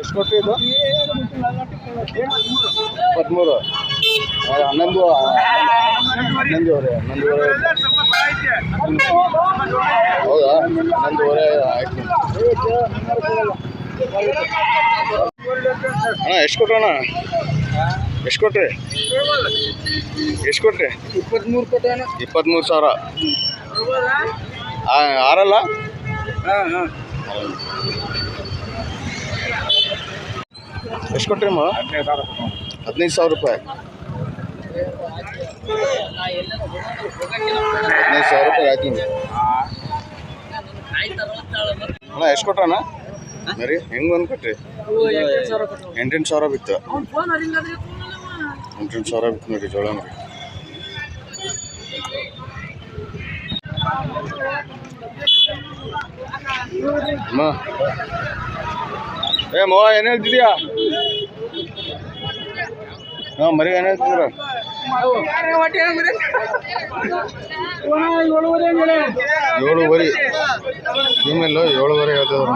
ಎಷ್ಟು ಕೊಟ್ಟರಿ ಇದು ಇಪ್ಪತ್ತ್ಮೂರು ಹನ್ನೊಂದು, ಹನ್ನೊಂದುವರೆ ಹನ್ನೊಂದುವರೆ. ಹೌದಾ? ಹನ್ನೊಂದುವರೆ ಆಯ್ತು. ಅಣ್ಣ, ಎಷ್ಟು ಕೊಟ್ರಣ್ಣ ಎಷ್ಟು ಕೊಟ್ರಿ? ಎಷ್ಟು ಕೊಟ್ರಿ? ಇಪ್ಪತ್ಮೂರು ಕೊಟ್ಟೆ ಇಪ್ಪತ್ತ್ಮೂರು ಸಾವಿರ ಆರಲ್ಲ? ಹಾಂ ಹಾಂ. ಎಷ್ಟು ಕೊಟ್ಟರೆ ಮಾ ಹದಿನೈದು ಸಾವಿರ ರೂಪಾಯಿ. ಹದಿನೈದು ಸಾವಿರ ರೂಪಾಯಿ ನಿಮ್ಗೆ. ಅಣ್ಣ, ಎಷ್ಟು ಕೊಟ್ರಣ್ಣ ಮರಿ, ಹೆಂಗೆ ಬಂದು ಕೊಟ್ರಿ? ಎಂಟೆಂಟು ಸಾವಿರ ಬಿತ್ತು. ಎಂಟೆಂಟು ಸಾವಿರ ಬಿತ್ತು ನೋಡಿ ಜೋಳ ಮರಿ. ಅಮ್ಮ ಏ ಮವ ಏನು ಹೇಳ್ತಿದ್ಯಾ? ಹಾಂ ಮರಿ ಏನು ಹೇಳ್ತಿದ್ರ ಏಳುವರೆ. ಫೀಮೇಲು ಏಳುವರೆ ಹೇಳ್ತಿದ್ರು.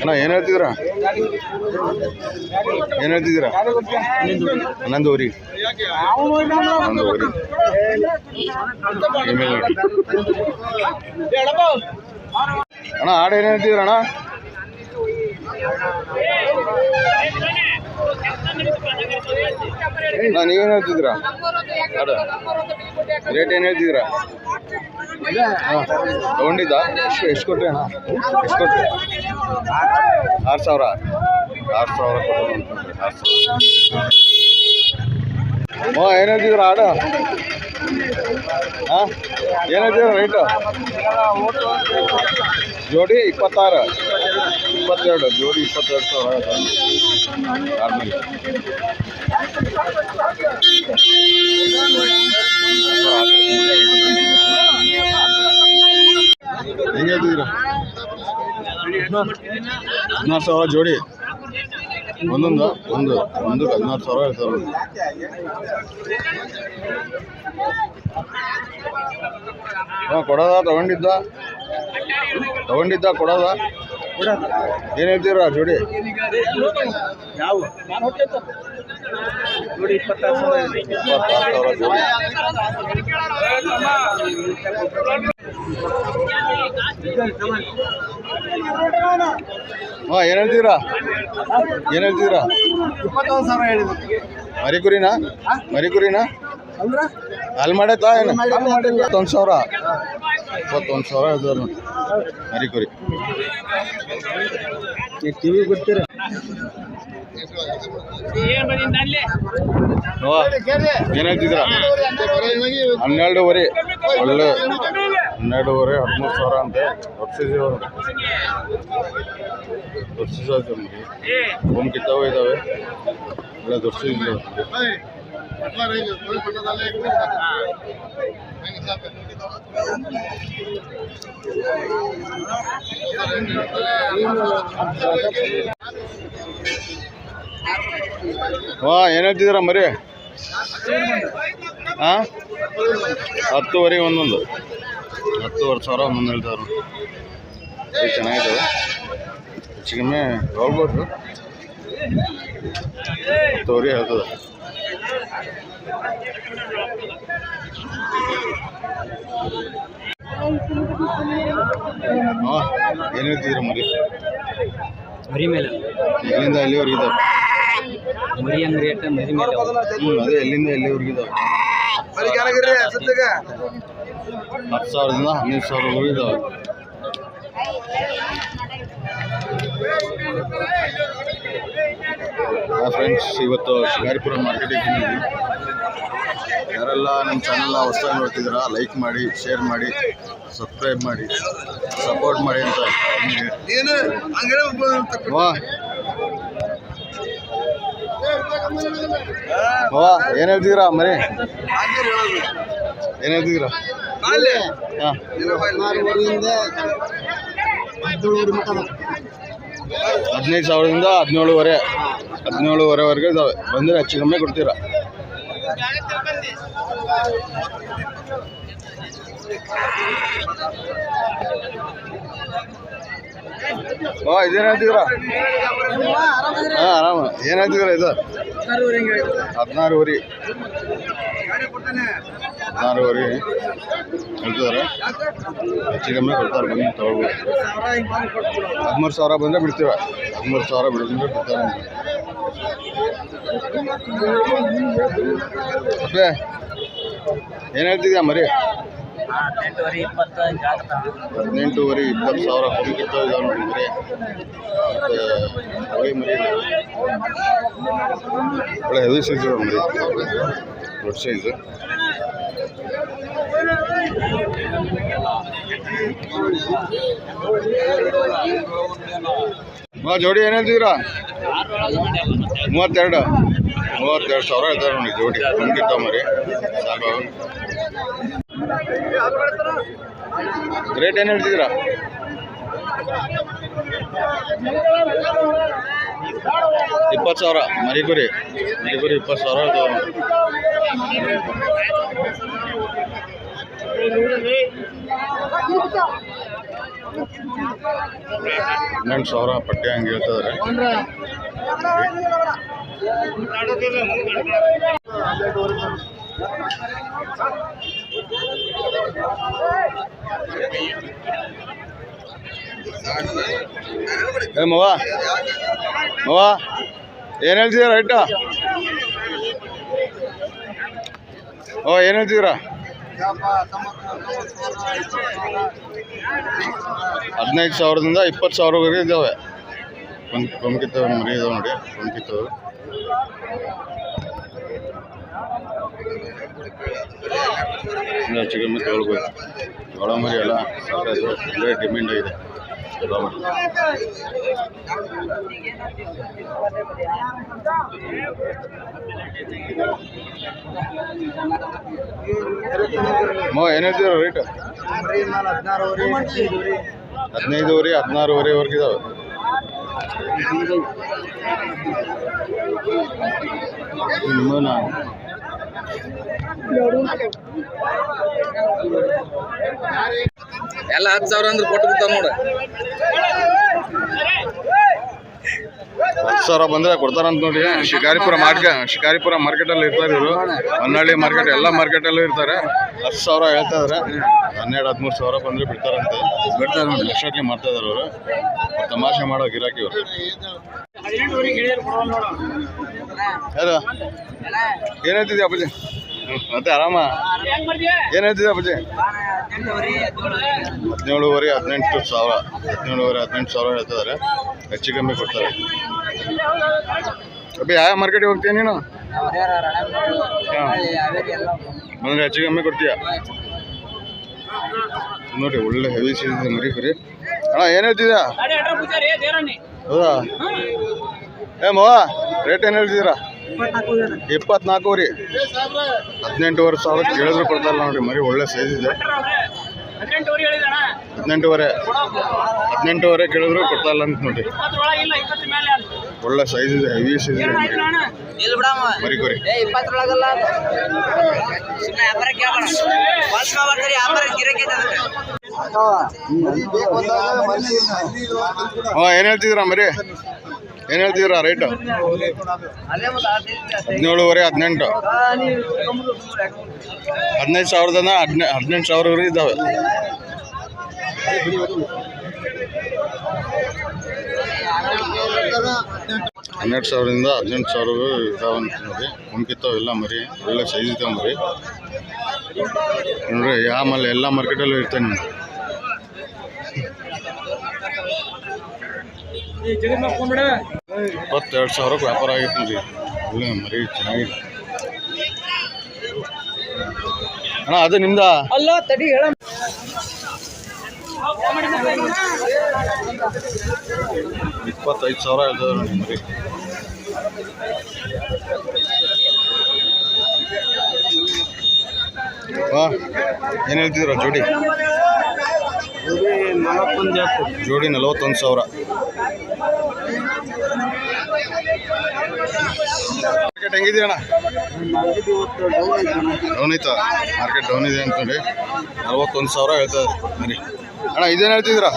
ಅಣ್ಣ, ಏನು ಹೇಳ್ತಿದ್ದೀರಾ? ಏನು ಹೇಳ್ತಿದ್ದೀರಾ? ನಂದು ಅಣ್ಣ ಹಾಡು ಏನು ಹೇಳ್ತಿದ್ದೀರ, ಅಣ್ಣ? ನಾನು ನೀವೇನು ಹೇಳ್ತಿದ್ದೀರಾ? ರೇಟ್ ಏನು ಹೇಳ್ತಿದ್ದೀರಾ? ತೊಗೊಂಡಿದ್ದ? ಎಷ್ಟು ಎಷ್ಟು ಕೊಟ್ಟರೆ ಅಣ್ಣ? ಎಷ್ಟು ಕೊಟ್ಟರೆ ಆರು ಸಾವಿರ? ಆರು ಸಾವಿರ ಆರು ಸಾವಿರ. ಏನು ಆಡು. ಹಾಂ ಏನು ಹೇಳ್ತಿದ್ದೀರಾ ರೇಟು ಜೋಡಿ ಇಪ್ಪತ್ತಾರು. ಇಪ್ಪತ್ತೆರಡು. ಜೋಡಿ ಇಪ್ಪತ್ತೆರಡು ಸಾವಿರ ಆದ್ಮೇಲೆ ಹೆಂಗೆ ಹದಿನಾರು ಸಾವಿರ ಜೋಡಿ. ಒಂದೊಂದು, ಒಂದು ಒಂದು ಹದಿನಾರು ಸಾವಿರ ಹೇಳ್ತಾರೆ ಹಾಂ, ಕೊಡೋದ? ತಗೊಂಡಿದ್ದ? ತಗೊಂಡಿದ್ದ, ಕೊಡೋದ? ಏನು ಹೇಳ್ತೀರಾ ಜೋಡಿ? ಯಾವ ಇಪ್ಪತ್ತಾರು ಸಾವಿರ ಹಾಂ ಏನು ಹೇಳ್ತೀರಾ? ಏನು ಹೇಳ್ತೀರಾ? ಇಪ್ಪತ್ತೊಂದು ಸಾವಿರ ಹೇಳಿದ್ರು. ಮರಿ ಕುರಿನಾ ಮರಿ ಕುರಿನಾ ಅಂದ್ರೆ? ಅಲ್ಲಿ ಮಾಡೈತಾ ಏನು? ಇಪ್ಪತ್ತೊಂದು ಸಾವಿರ? ಇಪ್ಪತ್ತೊಂದು ಸಾವಿರ ಹೇಳಿದ್ರು. ಮರಿ ಕುರಿ ಟಿ ವಿ ಗೊತ್ತೀರ ಏನು ಹೇಳ್ತಿದ್ದೀರಾ ಹನ್ನೆರಡುವರೆ, ಒಳ್ಳೆ ಹನ್ನೆರಡುವರೆ, ಹದಿಮೂರು ಸಾವಿರ ಅಂತೆ ವರ್ಷಿಸಿ ವರ್ಷಿಸಿ ಹೋಮ್ ಕಿತ್ತಾವು ಇದ್ದಾವೆ. ಒಳ್ಳೆ ದೊಡ್ಡ ಹಾಂ ಏನು ಹೇಳ್ತಿದ್ದೀರ ಮರಿ? ಹಾಂ ಹತ್ತುವರೆ ಒಂದೊಂದು. ಹತ್ತುವರೆ ಸಾವಿರ ಒಂದೊಂದು ಹೇಳ್ತಾರೆ ಇದು ಚೆನ್ನಾಗಿದ್ದಾವೆ ಹೆಚ್ಚು ಕಮ್ಮಿ ಹೋಗ್ಬೋದು ಹತ್ತುವರೆ ಹೇಳ್ತದೆ. ಹಾಂ ಏನು ಹೇಳ್ತಿದ್ದೀರ ಮರಿ? ಮರಿ ಮೇಲೆ. ಇಲ್ಲಿಂದ ಅಲ್ಲಿವರೆಗಿದ್ದಾರೆ ಮರಿ ಅಂಗಡಿ ರೇಟ್ ಮರಿ ಮೇಲೆ ಹ್ಞೂ ಅದೇ ಎಲ್ಲಿಂದ ಎಲ್ಲಿವರೆಗೆ ಇದ್ದಾವೆ ಹತ್ತು ಸಾವಿರದಿಂದ ಹನ್ನೊಂದು ಸಾವಿರವರೆಗೂ ಇದ್ದಾವೆ ಫ್ರೆಂಡ್ಸ್ ಇವತ್ತು ಶಿಕಾರಿಪುರ ಮಾರ್ಕೆಟಿಗೆ ಬಂದಿದ್ವಿ. ಯಾರೆಲ್ಲ ನಮ್ಮ ಚಾನಲ್ನ ಹೊಸ ನೋಡ್ತಿದ್ದೀರಾ ಲೈಕ್ ಮಾಡಿ ಶೇರ್ ಮಾಡಿ ಸಬ್ಸ್ಕ್ರೈಬ್ ಮಾಡಿ ಸಪೋರ್ಟ್ ಮಾಡಿ ಅಂತ. ವಾ ಏನು ಹೇಳ್ತಿದ್ದೀರಾ ಮರಿ? ಏನು ಹೇಳ್ತಿದ್ದೀರಾ ಹಾಂ. ಹದಿನೈದು ಸಾವಿರದಿಂದ ಹದಿನೇಳುವರೆ ಹದಿನೇಳುವರೆವರೆಗೆ ಇದ್ದಾವೆ ಬಂದರೆ ಹೆಚ್ಚು ಕಮ್ಮಿ ಕೊಡ್ತೀರಾ? ಓ, ಇದೇನು ಹೇಳ್ತಿದ್ದೀರಾ? ಆರಾಮ. ಏನು ಇದು? ಹದಿನಾರುವರೆ ಹದಿನಾರುವರೆ ಹೇಳ್ತಿದ್ದಾರೆ. ಹೆಚ್ಚು ಕಮ್ಮಿ ಕೊಡ್ತಾರೆ, ಬನ್ನಿ, ತಗೊಳ್ಬೋದು. ಹದಿಮೂರು ಸಾವಿರ ಬಂದರೆ ಬಿಡ್ತೀವ ಹದಿಮೂರು ಸಾವಿರ ಬಿಡಿದ್ರೆ ಬಿಡ್ತಾರೆ. ಅಪ್ಪೆ ಹೇಳ್ತಿದ್ಯಾ ಮರಿ? ಹದಿನೆಂಟುವರೆ ಇಪ್ಪತ್ತು ಇಪ್ಪತ್ತು ಸಾವಿರ ಕುಡಿಕಿರ್ತಾವೆ ಇದಾವೆ ನೋಡಿದ್ರೆ ಒಳ್ಳೆ ಹೆವಿ ಸೈಜ್ ಮರಿ. ದೊಡ್ಡ ಸೈಜ್ ಹಾಂ ಜೋಡಿ ಏನು ಮೂವತ್ತೆರಡು. ಮೂವತ್ತೆರಡು ಸಾವಿರ ಇದ್ದಾರೆ ನೋಡಿ ಜೋಡಿ. ಕುಂಕಿರ್ತಾವ ಮರಿ. ಸಾಕು ರೇಟ್ ಏನು ಹೇಳ್ತಿದ್ದೀರಾ? ಇಪ್ಪತ್ತು ಸಾವಿರ ಮರಿಗುರಿ. ಮರಿಗುರಿ ಇಪ್ಪತ್ತು ಸಾವಿರ. ಹನ್ನೆರಡು ಸಾವಿರ ಪಟ್ಟಿ ಹಂಗೆ ಹೇಳ್ತಿದ್ದಾರೆ. ಏ ಮವ ಮವ ಏನು ರೈಟ? ಓ ಏನು ಹೇಳ್ತಿದ್ದೀರಾ ಹದಿನೈದು ಸಾವಿರದಿಂದ ಇಪ್ಪತ್ತು ಸಾವಿರವರೆಗೆ ಇದ್ದಾವೆ. ಒಂದು ಕೊಂಕಿತ್ತವೆ ಇದಾವೆ ನೋಡಿ ಕೊಂಕಿತ್ತವೆ ಹೆಚ್ಚು ಕಮ್ಮಿ ತೊಗೊಳ್ಬೋದು ಮರಿ ಎಲ್ಲ ಒಳ್ಳೆ ಡಿಮ್ಯಾಂಡ್ ಆಗಿದೆ. ಜೋಳ ಮರಿ. ಹದಿನೈದುವರೆ ಹದಿನಾರುವರೆವರೆಗೆ ಇದಾವೆ. ನಿಮ್ಮನ್ನ ಎಲ್ಲ ಹತ್ತು ಸಾವಿರ ಅಂದ್ರೆ ಕೊಟ್ಟು ಬಿಡ್ತಾವ ನೋಡ. ಹತ್ತು ಸಾವಿರ ಬಂದ್ರೆ ಕೊಡ್ತಾರಂತ ನೋಡಿ. ಶಿಕಾರಿಪುರ ಮಾರ್ಕೆಟ್ ಶಿಕಾರಿಪುರ ಮಾರ್ಕೆಟ್ ಅಲ್ಲಿ ಇರ್ತಾರೆ ಇವರು. ಹೊನ್ನಳ್ಳಿ ಮಾರ್ಕೆಟ್ ಎಲ್ಲ ಮಾರ್ಕೆಟಲ್ಲೂ ಇರ್ತಾರೆ. ಹತ್ತು ಸಾವಿರ ಹೇಳ್ತಾ ಇದ್ರೆ. ಹನ್ನೆರಡು ಹದಿಮೂರು ಸಾವಿರ ಬಂದ್ರೆ ಬಿಡ್ತಾರಂತೆ. ಬಿಡ್ತಾರೆ ನೋಡಿ. ಎಷ್ಟೊತ್ತಿಗೆ ಮಾಡ್ತಾ ಇದಾರೆ ಅವರು. ತಮಾಷೆ ಮಾಡೋ ಗಿರಾಕಿ ಇವರು. ಯಾರು? ಏನು ಹೇಳ್ತಿದ್ಯಾ ಅಪ್ಪಾಜಿ? ಮತ್ತೆ ಆರಾಮ? ಏನು ಅಪ್ಪಾಜಿ? ಹದಿನೇಳುವರೆ ಹದಿನೆಂಟು ಸಾವಿರ ಹದಿನೇಳುವರೆ ಹದಿನೆಂಟು ಸಾವಿರ ಹೇಳ್ತಿದ್ದಾರೆ. ಹೆಚ್ಚು ಕಮ್ಮಿ ಕೊಡ್ತಾರೆ. ಅಬ್ಬಿ ಯಾವ ಮಾರ್ಕೆಟಿಗೆ ಹೋಗ್ತೀಯ ನೀನು? ಬಂದರೆ ಹೆಚ್ಚು ಕಮ್ಮಿ ಕೊಡ್ತೀಯ? ನೋಡಿ ಒಳ್ಳೆ ಹೆವಿ ಸೀಸನ್ ಮರಿ ಕರಿ ಅಣ್ಣ ಏನು ಹೇಳ್ತಿದ್ಯಾ? ಹೌದಾ? ಏ ಮವ ರೇಟ್ ಏನು ಹೇಳ್ತಿದ್ದೀರಾ? ಇಪ್ಪತ್ನಾಲ್ಕು ರೀ ಹದಿನೆಂಟುವರೆ ಸಾವಿರ ಕೇಳಿದ್ರು ಕೊಡ್ತಾರಲ್ಲ ನೋಡ್ರಿ ಮರಿ ಒಳ್ಳೆ ಸೈಜ್ ಇದೆ. ಹದಿನೆಂಟುವರೆ. ಹದಿನೆಂಟುವರೆ ಕೇಳಿದ್ರು ಕೊಡ್ತಾರಲ್ಲ ಅಂತ ನೋಡಿ ಒಳ್ಳೆ ಸೈಜ್ ಇದೆ ಹೆವಿ ಸೈಜ್ ಇದೆ ಮರಿ. ಕೊರಿ. ಹಾಂ ಏನು ಹೇಳ್ತಿದ್ದೀರಾ ಮರಿ? ಏನು ಹೇಳ್ತಿದ್ರ ರೇಟು ಹದಿನೇಳುವರೆ, ಹದಿನೆಂಟು. ಹದಿನೈದು ಸಾವಿರದಿಂದ ಹದಿನೆ, ಹದಿನೆಂಟು ಸಾವಿರವರೆಗೂ ಇದ್ದಾವೆ. ಹನ್ನೆರಡು ಸಾವಿರದಿಂದ ಹದಿನೆಂಟು ಸಾವಿರವರೆಗೂ ಇದಾವೆ ಅಂತಂದ್ರಿ ಎಲ್ಲ ಮರಿ, ಒಳ್ಳೆ ಸೈಜ್ ಇದ್ದಾವೆ ಮರಿ. ನೋಡ್ರಿ ಆಮೇಲೆ ಎಲ್ಲ ಮಾರ್ಕೆಟಲ್ಲೂ ಇರ್ತೇನೆ ಇಪ್ಪತ್ತೆರಡು ಸಾವಿರಕ್ಕೆ ವ್ಯಾಪಾರ ಆಗಿತ್ತು ನೋಡಿ ಒಳ್ಳೆ ಮರಿ ಚೆನ್ನಾಗಿದೆ. ಅಣ್ಣ ಅದು ನಿಮ್ದ? ಅಲ್ಲ ತಡಿ ಹೇಳ. ಇಪ್ಪತ್ತೈದು ಸಾವಿರ ಇರ್ತದೆ ನೋಡಿ ಮರಿ. ಹಾಂ ಏನು ಹೇಳ್ತಿದ್ರ ಜೋಡಿ? ಜೋಡಿ ನಲವತ್ತೊಂದು ಸಾವಿರ. ಮಾರ್ಕೆಟ್ ಹೆಂಗಿದೆ ಅಣ್ಣ? ಡೌನ್ ಐತ ಮಾರ್ಕೆಟ್ ಡೌನ್ ಇದೆ ಅಂತಂದು ನಲ್ವತ್ತೊಂದು ಸಾವಿರ ಹೇಳ್ತಾ ಇದ್ದಾರೆ. ಮರಿ ಅಣ್ಣ, ಇದೇನು ಹೇಳ್ತಿದ್ದೀರಾ?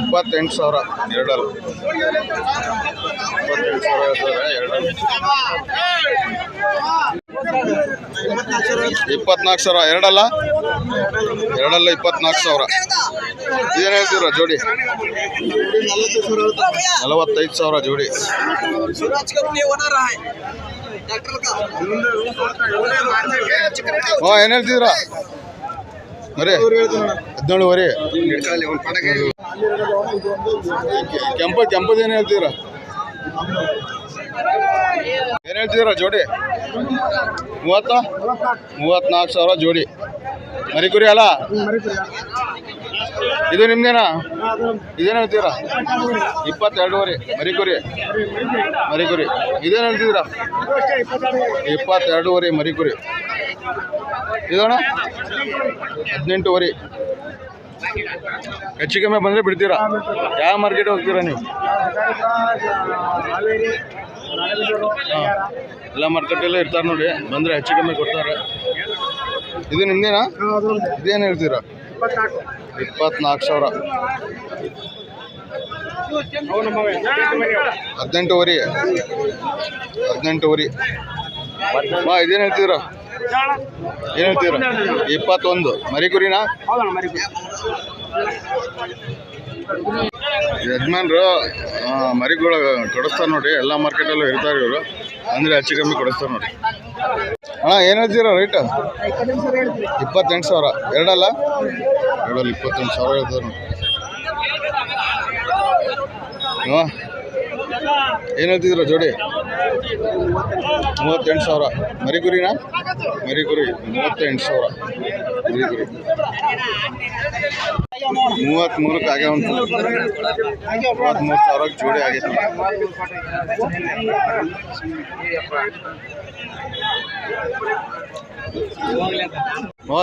ಇಪ್ಪತ್ತೆಂಟು ಸಾವಿರ. ಎರಡಲ್ಲ. ಇಪ್ಪತ್ತೆಂಟು ಸಾವಿರ ಹೇಳ್ತಾರೆ ಎರಡಲ್ಲ. ಇಪ್ಪತ್ನಾಲ್ಕು ಸಾವಿರ, ಎರಡಲ್ಲ? ಎರಡಲ್ಲ ಇಪ್ಪತ್ನಾಲ್ಕು ಸಾವಿರ. ಏನು ಹೇಳ್ತೀರ ಜೋಡಿ? ನಲವತ್ತೈದು ಸಾವಿರ ಜೋಡಿ. ಹಾಂ, ಏನು ಹೇಳ್ತಿದ್ರ ಬರೀ ಹದಿನೇಳುವರೆ. ಕೆಂಪ ಕೆಂಪದೇನು ಹೇಳ್ತೀರಾ? ಹೇಳ್ತಿದ್ದೀರಾ ಜೋಡಿ? ಮೂವತ್ತ? ಮೂವತ್ನಾಲ್ಕು ಸಾವಿರ ಜೋಡಿ. ಮರಿ ಕುರಿ ಅಲ್ಲ? ಇದು ನಿಮ್ದೇನಾ? ಇದೇನು ಹೇಳ್ತೀರಾ? ಇಪ್ಪತ್ತೆರಡುವರೆ. ಮರಿ ಕುರಿ ಮರಿ ಕುರಿ ಇದೇನು ಹೇಳ್ತಿದ್ದೀರಾ? ಇಪ್ಪತ್ತೆರಡುವರೆ ಮರಿ ಕುರಿ ಇದಣ್ಣ? ಹದಿನೆಂಟುವರೆ. ಹೆಚ್ಚು ಕಮ್ಮಿ ಬಂದರೆ ಬಿಡ್ತೀರಾ? ಯಾವ ಮಾರ್ಕೆಟ್ ಹೋಗ್ತೀರಾ ನೀವು? ಹಾಂ. ಎಲ್ಲ ಮಾರ್ಕೆಟಲ್ಲೇ ಇರ್ತಾರೆ ನೋಡಿ. ಬಂದರೆ ಹೆಚ್ಚು ಕಮ್ಮಿ ಕೊಡ್ತಾರೆ. ಇದು ನಿಮ್ದೇನಾ? ಇದೇನು ಹೇಳ್ತೀರಾ? ಇಪ್ಪತ್ನಾಲ್ಕು ಸಾವಿರ. ಹದಿನೆಂಟುವರೆ ಹದಿನೆಂಟುವರೆ ಬಾ, ಇದೇನು ಹೇಳ್ತೀರಾ? ಏನು ಹೇಳ್ತೀರಾ? ಇಪ್ಪತ್ತೊಂದು. ಮರಿ ಕುರಿನಾ? ಯಜಮಾನ್ರು ಮರಿಗಳು ಕೊಡಿಸ್ತಾರೆ ನೋಡಿ ಎಲ್ಲ ಮಾರ್ಕೆಟಲ್ಲೂ ಇರ್ತಾರೆ ಇವರು. ಅಂದರೆ ಹೆಚ್ಚು ಕಮ್ಮಿ ಕೊಡಿಸ್ತಾರೆ ನೋಡಿ ಅಣ್ಣ, ಏನು ಹೇಳ್ತೀರಾ ರೇಟ್ ಇಪ್ಪತ್ತೆಂಟು ಸಾವಿರ. ಎರಡಲ್ಲ? ಎರಡಲ್ಲಿ, ಇಪ್ಪತ್ತೆಂಟು ಸಾವಿರ ಹೇಳ್ತಾರೆ ನೋಡಿ ಹಾಂ ಏನು ಹೇಳ್ತಿದ್ರು ಜೋಡಿ? ಮೂವತ್ತೆಂಟು ಸಾವಿರ. ಮರಿ ಮರಿಗುರಿ, ಮೂವತ್ತೆಂಟು ಸಾವಿರ. ಮೂವತ್ತ್ಮೂರಕ್ಕೆ ಆಗ್ಯಾವ ಅಂತ ಮೂವತ್ತ್ಮೂರು ಸಾವಿರಕ್ಕೆ ಜೋಡಿ ಆಗೈತೆ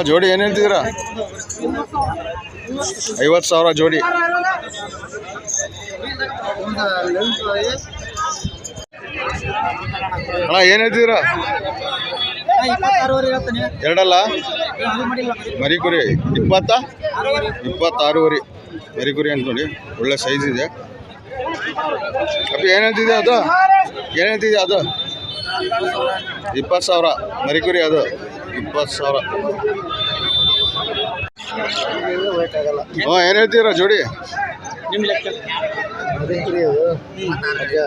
ಜೋಡಿ ಏನು ಹೇಳ್ತಿದ್ದೀರಾ? ಐವತ್ತು ಸಾವಿರ ಜೋಡಿ. ಅಣ್ಣ, ಏನು ಹೇಳ್ತಿದ್ದೀರಾ? ಎರಡಲ್ಲ? ಮರಿ. ಕುರಿ ಇಪ್ಪತ್ತ? ಇಪ್ಪತ್ತಾರೂವರೆ. ಮರಿ ಕುರಿ ಅಂತ ನೋಡಿ ಒಳ್ಳೆ ಸೈಜ್ ಇದೆ. ಅಪ್ಪ ಏನಂತಿದೆ ಹೇಳ್ತಿದೆ ಅದು? ಏನಂತಿದೆ ಅದು? ಇಪ್ಪತ್ತು ಸಾವಿರ. ಮರಿ ಕುರಿ ಅದು. ಇಪ್ಪತ್ತು ಸಾವಿರ. ಹ್ಞೂ ಏನು ಹೇಳ್ತೀರಾ ಜೋಡಿ?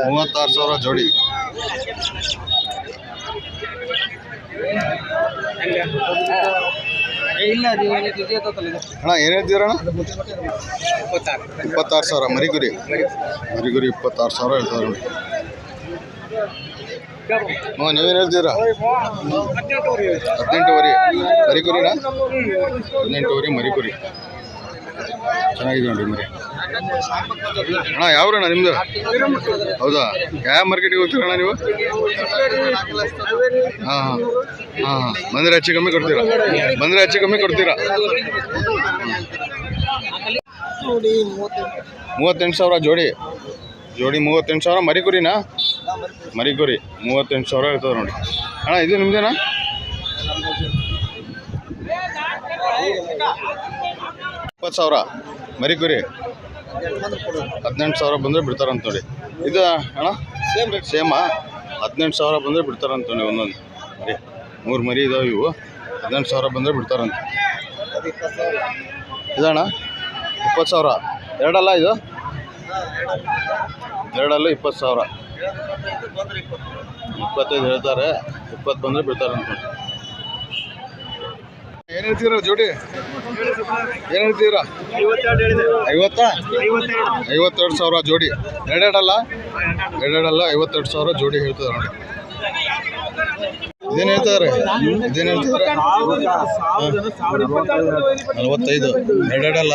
ಮೂವತ್ತಾರು ಸಾವಿರ ಜೋಡಿ ಇಲ್ಲ ಅದು ಇದೆ ಅಣ್ಣ ಏನು ಹೇಳ್ತೀರಣ್ಣ ಇಪ್ಪತ್ತಾರು. ಸಾವಿರ ಮರಿ ಕುರಿ ಮರಿ ಕುರಿ ಇಪ್ಪತ್ತಾರು ಸಾವಿರ ಹೇಳ್ತಾರೆ ಹ್ಞೂ ನೀವೇನು ಹೇಳ್ತೀರಾ? ಹದಿನೆಂಟುವರೆ. ಮರಿ ಕುರಿನಾ ಹದಿನೆಂಟುವರೆ ಮರಿ ಕುರಿ ಚೆನ್ನಾಗಿದೆ ನೋಡಿ ಮರಿ. ಅಣ್ಣ ಯಾವ್ರಣ್ಣ ನಿಮ್ಮದು ಹೌದಾ? ಯಾವ ಮಾರ್ಕೆಟಿಗೆ ಹೋಗ್ತೀರಣ್ಣ ನೀವು? ಹಾಂ ಹಾಂ. ಹಾಂ ಹಾಂ. ಬಂದರೆ ಹೆಚ್ಚು ಕಮ್ಮಿ ಕೊಡ್ತೀರಾ? ಬಂದರೆ ಹೆಚ್ಚು ಕಮ್ಮಿ ಕೊಡ್ತೀರಾ? ಮೂವತ್ತೆಂಟು. ಸಾವಿರ ಜೋಡಿ. ಜೋಡಿ ಮೂವತ್ತೆಂಟು ಸಾವಿರ ಮರಿಕುರಿನಾ ಮರಿಕುರಿ ಮರಿ ಕುರಿ. ಮೂವತ್ತೆಂಟು ಸಾವಿರ ಇರ್ತದೆ ನೋಡಿ ಅಣ್ಣ ಇದು ನಿಮ್ದೇನಾ? ಇಪ್ಪತ್ತು ಸಾವಿರ. ಮರಿ ಕುರಿ. ಹದಿನೆಂಟು ಸಾವಿರ ಬಂದರೆ ಬಿಡ್ತಾರಂತ ನೋಡಿ. ಇದು ಅಣ್ಣ? ಸೇಮ್ ಸೇಮಾ ಹದಿನೆಂಟು ಸಾವಿರ ಬಂದರೆ ಬಿಡ್ತಾರಂತ ನೋಡಿ ಒಂದೊಂದು ಮರಿ. ಮೂರು ಮರಿ ಇದಾವೆ ಇವು. ಹದಿನೆಂಟು ಸಾವಿರ ಬಂದರೆ ಬಿಡ್ತಾರಂತ. ಇದಣ್ಣ ಇಪ್ಪತ್ತು ಸಾವಿರ. ಎರಡಲ್ಲ ಇದು? ಎರಡಲ್ಲ ಇಪ್ಪತ್ತು ಸಾವಿರ. ಇಪ್ಪತ್ತೈದು ಹೇಳ್ತಾರೆ. ಇಪ್ಪತ್ತು ಬಂದರೆ ಬಿಡ್ತಾರಂತ ಅಂತ ಏನು ಹೇಳ್ತೀರಾ ಜೋಡಿ? ಏನ್ ಹೇಳ್ತೀರಾ? ಐವತ್ತಾ? ಐವತ್ತೆರಡು ಸಾವಿರ ಜೋಡಿ. ಎರಡೆರಡಲ್ಲ? ಎರಡೆರಡಲ್ಲ, ಐವತ್ತೆರಡು ಸಾವಿರ ಜೋಡಿ ಹೇಳ್ತಾರೆ ನೋಡಿ. ಇದೇನು ಹೇಳ್ತಾರೆ ಇದೇನು ಹೇಳ್ತಿದ್ದಾರೆ ನಲವತ್ತೈದು. ಎರಡೆರಡಲ್ಲ,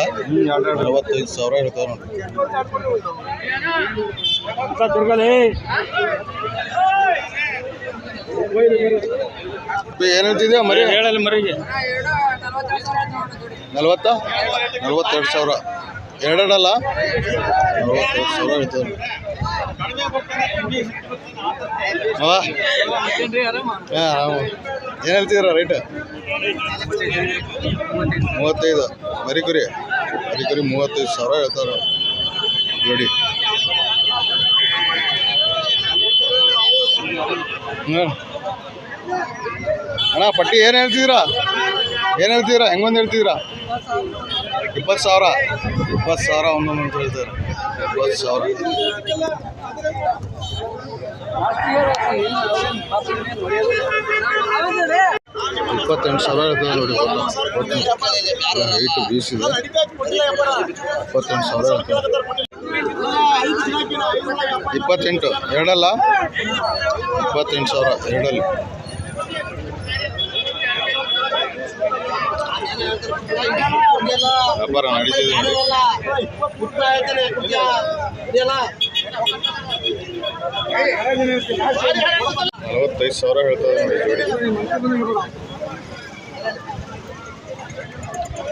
ನಲವತ್ತೈದು ಸಾವಿರ ಹೇಳ್ತಾರೆ ನೋಡಿ. ಏನು ಹೇಳ್ತಿದ್ಯಾ ಮರಿ? ಹೇಳಲ್ಲ ಮರಿಗೆ. ನಲ್ವತ್ತ? ನಲ್ವತ್ತೆರಡು ಸಾವಿರ. ಎರಡೆರಡಲ್ಲ? ನಲ್ವತ್ತೆರಡು ಸಾವಿರ ಹೇಳ್ತಾರೆ ಅವ ಹಾಂ ಏನು ಹೇಳ್ತಿದ್ದೀರಾ ರೇಟ್ ಮೂವತ್ತೈದು. ಮರಿ ಕುರಿ. ಮರಿ ಕುರಿ ಮೂವತ್ತೈದು ಸಾವಿರ ಹೇಳ್ತಾರೆ ನೋಡಿ. ಹ್ಞೂ ಅಣ್ಣ, ಪಟ್ಟಿ ಏನು ಹೇಳ್ತಿದ್ದೀರಾ ಏನು ಹೇಳ್ತಿದ್ದೀರಾ ಹೆಂಗೊಂದು ಹೇಳ್ತಿದ್ದೀರಾ ಇಪ್ಪತ್ತು ಸಾವಿರ. ಇಪ್ಪತ್ತು ಸಾವಿರ ಒಂದೊಂದು ಅಂತ ಹೇಳ್ತಾರೆ. ಇಪ್ಪತ್ತು ಸಾವಿರ. ಇಪ್ಪತ್ತೆಂಟು ಸಾವಿರ ಹೇಳ್ತಾರೆ ನೋಡಿ ಏಟು ಇಪ್ಪತ್ತೆಂಟು ಸಾವಿರ ಇಪ್ಪತ್ತೆಂಟು, ಎರಡಲ್ಲ? ಇಪ್ಪತ್ತೆಂಟು ಸಾವಿರ, ಎರಡಲ್ಲಿ. ವ್ಯಾಪಾರ ನಲವತ್ತೈದು ಸಾವಿರ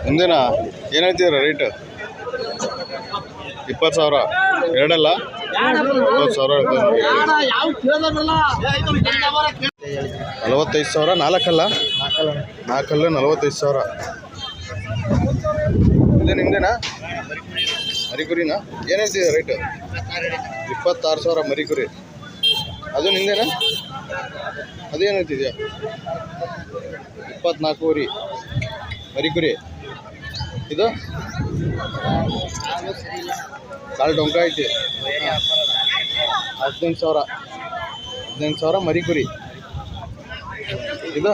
ಮುಂದಿನ ಏನು ಹೇಳ್ತಿದ್ದೀರಾ ರೇಟ್ ಇಪ್ಪತ್ತು ಸಾವಿರ. ಎರಡಲ್ಲ? ಇಪ್ಪತ್ತು ಸಾವಿರ ಹೇಳ್ತದೆ ನೋಡಿ ನಲವತ್ತೈದು ಸಾವಿರ, ನಾಲ್ಕಲ್ಲ? ನಾಲ್ಕಲ್ಲ, ನಲವತ್ತೈದು ಸಾವಿರ. ಇದೆ ನಿಮ್ದೇನಾ? ಮರಿಕುರಿನಾ? ಏನು ಹೇಳ್ತಿದೆ ರೇಟ್ ಇಪ್ಪತ್ತಾರು ಸಾವಿರ ಮರಿಕುರಿ. ಅದು ನಿಂದೇನಾ ಅದೇನು ಹೇಳ್ತಿದ್ಯಾ ರೀ ಮರಿಕುರಿ. ಇದು? ಕಾಲು ಡೊಂಕ ಐತಿ. ಹದಿನೆಂಟು ಸಾವಿರ. ಹದಿನೆಂಟು ಸಾವಿರ ಮರಿಕುರಿ. ಇದು?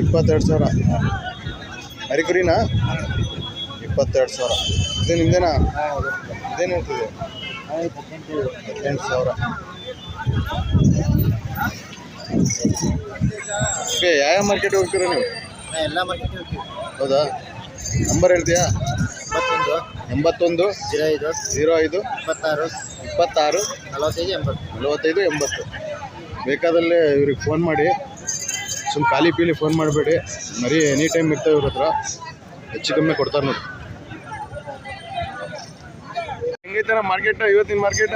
ಇಪ್ಪತ್ತೆರಡು ಸಾವಿರ. ಅರಿಕುರಿನಾ ಇಪ್ಪತ್ತೆರಡು ಸಾವಿರ. ಇದು ನಿಮ್ದೇನಾ? ಇದೇನು ಹೇಳ್ತಿದೆ ಹದಿನೆಂಟು ಸಾವಿರ. ಓಕೆ ಯಾವ ಮಾರ್ಕೆಟ್ ಹೋಗ್ತೀರ ನೀವು? ಎಲ್ಲ ಮಾರ್ಕೆಟ್ ಹೌದಾ? ನಂಬರ್ ಹೇಳ್ತೀಯಾ? ಇಪ್ಪತ್ತೊಂದು ಎಂಬತ್ತೊಂದು ಜೀರೋ ಐದು ಜೀರೋ ಐದು ಇಪ್ಪತ್ತಾರು ಇಪ್ಪತ್ತಾರು ನಲವತ್ತೈದು ಎಂಬತ್ತು. ನಲವತ್ತೈದು ಎಂಬತ್ತು. ಬೇಕಾದಲ್ಲೇ ಇವ್ರಿಗೆ ಫೋನ್ ಮಾಡಿ. ಸುಮ್ಮನೆ ಖಾಲಿ ಪೀಲಿ ಫೋನ್ ಮಾಡಬೇಡಿ. ಮರಿ ಎನಿ ಟೈಮ್ ಇರ್ತವೆ ಇವ್ರ ಹತ್ರ. ಹೆಚ್ಚು ಕಮ್ಮಿ ಕೊಡ್ತಾರೆ ನೋಡಿ. ಹೆಂಗೈತಾರ ಮಾರ್ಕೆಟ್ ಇವತ್ತಿನ ಮಾರ್ಕೆಟ್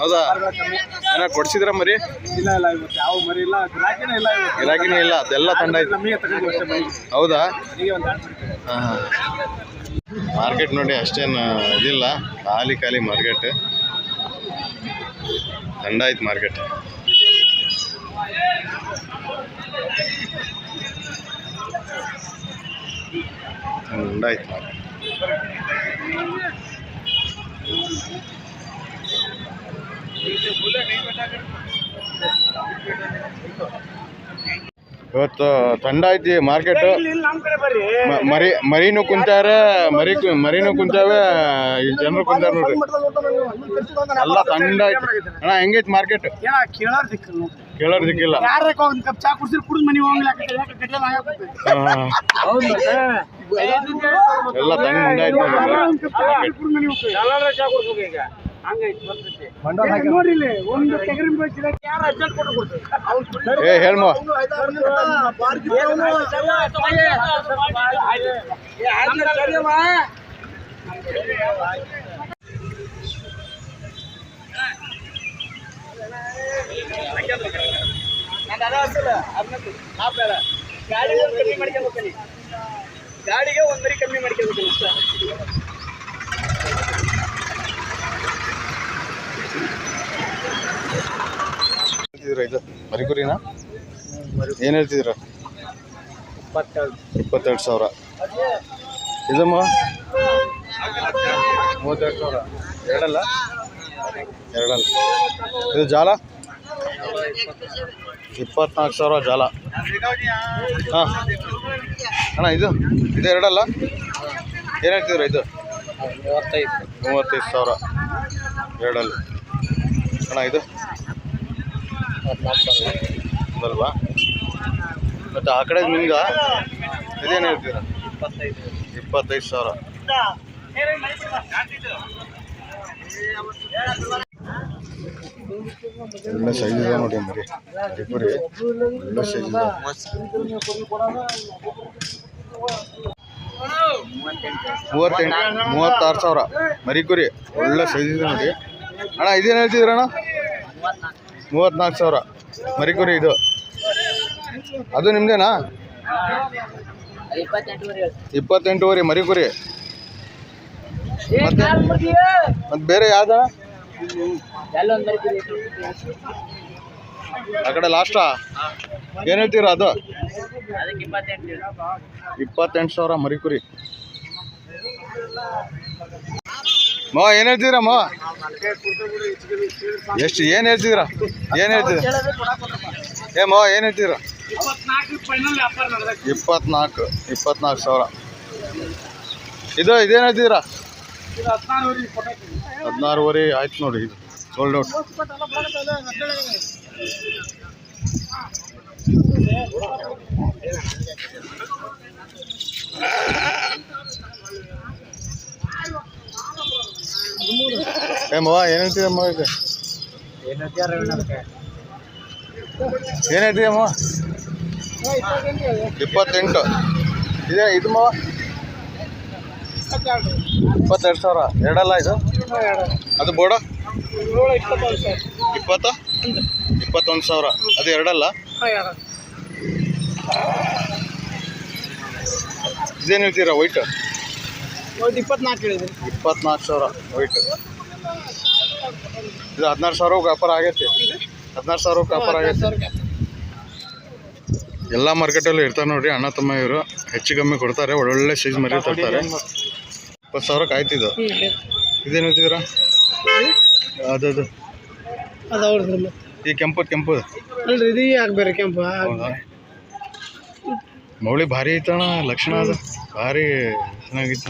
ಹೌದಾ? ಏನ ಕೊಡ್ಸಿದ್ರ ಮರಿ? ಇಲ್ಲ ಇಲ್ಲ ಇವತ್ತು ಯಾವ ಮರಿ ಇಲ್ಲ. ಗಿರಾಕಿನೇ ಇಲ್ಲ ಇವತ್ತು. ಗಿರಾಕಿನೇ ಇಲ್ಲ ಅದೆಲ್ಲ ತಂಡ ಐತೆ ಹೌದಾ? ಹಾಂ ಮಾರ್ಕೆಟ್ ನೋಡಿ ಅಷ್ಟೇನು ಇದಿಲ್ಲ. ಖಾಲಿ ಖಾಲಿ ಮಾರ್ಕೆಟ್ ತಂಡ ಐತೆ ಮಾರ್ಕೆಟ್. ಐತೆ ಮಾರ್ಕೆಟ್. ಇವತ್ತು ತಂಡ ಐತಿ ಮಾರ್ಕೆಟ್. ಮರಿ ಮರಿನೂ ಕುಂತಾರ ಮರಿ ಮರಿನು ಕುಂತಾವೆ ಈ ಜನರು ಕುಂತಾರ ನೋಡ್ರಿ. ಎಲ್ಲ ತಂಡ ಐತಿ. ಅಣ್ಣ ಹೆಂಗೈತಿ ಮಾರ್ಕೆಟ್? ಏನ ಕೇಳಾರ್ ಸಿಕ್ಕಲ್ಲ ಎಲ್ಲ ತಂಡ ಮುಂದೆ ಐತಿ ನೋಡ್ರಿ ಗಾಡಿಗೆ ಒಂದು ಕಮ್ಮಿ ಮಾಡ್ಕೊಳ್ಬೇಕು ಗಾಡಿಗೆ ಒಂದ್ ಮರಿ ಕಮ್ಮಿ ಮಾಡ್ಕೊಬೇಕು ಅಷ್ಟ ಹೇಳ್ತಿದ್ದೀರಾ ಇದು? ಮರಿಕುರಿನಾ? ಏನು ಹೇಳ್ತಿದ್ರ ಇಪ್ಪತ್ತೆರಡು. ಇಪ್ಪತ್ತೆರಡು ಸಾವಿರ. ಇದಮ್ಮ? ಮೂವತ್ತೆರಡು ಸಾವಿರ. ಎರಡಲ್ಲ? ಎರಡಲ್ಲ. ಇದು ಜಾಲ? ಇಪ್ಪತ್ನಾಲ್ಕು ಸಾವಿರ ಜಾಲ. ಹಾಂ. ಅಣ್ಣ ಇದು? ಇದು ಎರಡಲ್ಲ? ಏನು ಹೇಳ್ತಿದ್ರ ಇದು? ಮೂವತ್ತೈದು. ಮೂವತ್ತೈದು ಸಾವಿರ. ಎರಡಲ್ಲ. ಅಣ್ಣ ಇದು? ಬಲ್ವಾ ಮತ್ತು ಆ ಕಡೆ ನಿಮ್ಗ ಇದೇನು ಹೇಳ್ತೀರಾ? ಇಪ್ಪತ್ತೈದು ಸಾವಿರ. ಒಳ್ಳೆ ಸೈಜ್ ಇದೆ ನೋಡಿ ಮರಿ. ಮರಿಪುರಿ ಒಳ್ಳೆ ಸೈಜ್ ಇದೆ. ಮೂವತ್ತೆಂಟು ಮೂವತ್ತಾರು ಸಾವಿರ. ಮರಿಕುರಿ ಒಳ್ಳೆ ಸೈಜ್ ಇದೆ ನೋಡಿ. ಅಣ್ಣ, ಇದೇನು ಹೇಳ್ತಿದ್ರ ಅಣ್ಣ? ಮೂವತ್ತ್ನಾಲ್ಕು ಸಾವಿರ. ಮರಿ ಕುರಿ ಇದು. ಅದು ನಿಮ್ಮದೇನಾ ಇಪ್ಪತ್ತೆಂಟುವರೆ ಮರಿ ಕುರಿ. ಮತ್ತೆ? ಮತ್ತೆ ಬೇರೆ ಯಾವ್ದ ಆ ಕಡೆ ಲಾಸ್ಟಾ ಏನು ಹೇಳ್ತೀರಾ ಅದು? ಇಪ್ಪತ್ತೆಂಟು ಸಾವಿರ ಮರಿ ಕುರಿ. ಮೋ, ಏನು ಹೇಳ್ತಿದ್ದೀರಾ ಮೋ? ಎಷ್ಟು, ಏನು ಹೇಳ್ತಿದ್ದೀರಾ ಏನು ಹೇಳ್ತಿದ್ದೀರಾ ಏ ಮೋ, ಏನು ಹೇಳ್ತಿದ್ದೀರಾ ಇಪ್ಪತ್ನಾಲ್ಕು ಇಪ್ಪತ್ನಾಲ್ಕು ಸಾವಿರ. ಇದು, ಇದೇನು ಹೇಳ್ತಿದ್ದೀರಾ ಹದಿನಾರುವರೆ ಆಯ್ತು ನೋಡಿ ಇದು. ಸೋಲ್ಡ್ ಔಟ್ ಏ ಮವ ಏನು ಮವ ಇದು ಏನು ಹೇಳ್ತಿದ್ದೆ ಇಪ್ಪತ್ತೆಂಟು. ಇದೆ ಇದು ಮವ ಇಪ್ಪತ್ತೆರಡು ಸಾವಿರ. ಎರಡಲ್ಲ ಇದು? ಅದು ಬೋಡ ಇಪ್ಪತ್ತ? ಇಪ್ಪತ್ತೊಂದು ಸಾವಿರ. ಅದು ಎರಡಲ್ಲ? ಇದೇನು ಹೇಳ್ತೀರಾ ವೈಟ್? ಒಂದು ಇಪ್ಪತ್ನಾಲ್ಕು ಹೇಳಿದ್ರಿ. ಇಪ್ಪತ್ನಾಲ್ಕು ಸಾವಿರ ವೈಟ್ ಇದು ಹದಿನಾರು ಸಾವಿರ ವ್ಯಾಪಾರ ಆಗೈತಿ. ಹದಿನಾರು ಸಾವಿರ ವ್ಯಾಪಾರ ಆಗೈತೆ. ಎಲ್ಲ ಮಾರ್ಕೆಟಲ್ಲೂ ಇರ್ತಾರೆ ನೋಡ್ರಿ ಅಣ್ಣ ತಮ್ಮ ಇವರು. ಹೆಚ್ಚು ಕಮ್ಮಿ ಕೊಡ್ತಾರೆ ಒಳ್ಳೊಳ್ಳೆ ಸೈಜ್ ಮರಿ ತರ್ತಾರೆ. ಇಪ್ಪತ್ತು ಸಾವಿರಕ್ಕೆ ಆಯ್ತಿದ್ದು ಇದೇನು ಹೇಳ್ತಿದ್ದೀರಾ ಅದದು. ಅದು ಅವ್ರದ್ದು ಈ ಕೆಂಪು ಕೆಂಪು. ಅಲ್ರಿ ಇದು ಯಾಕೆ ಬೇರೆ ಕೆಂಪು ಮೌಳಿ ಭಾರಿ ಐತಣ್ಣ ಲಕ್ಷಣ ಅದು. ಭಾರಿ ಚೆನ್ನಾಗಿತ್ತು.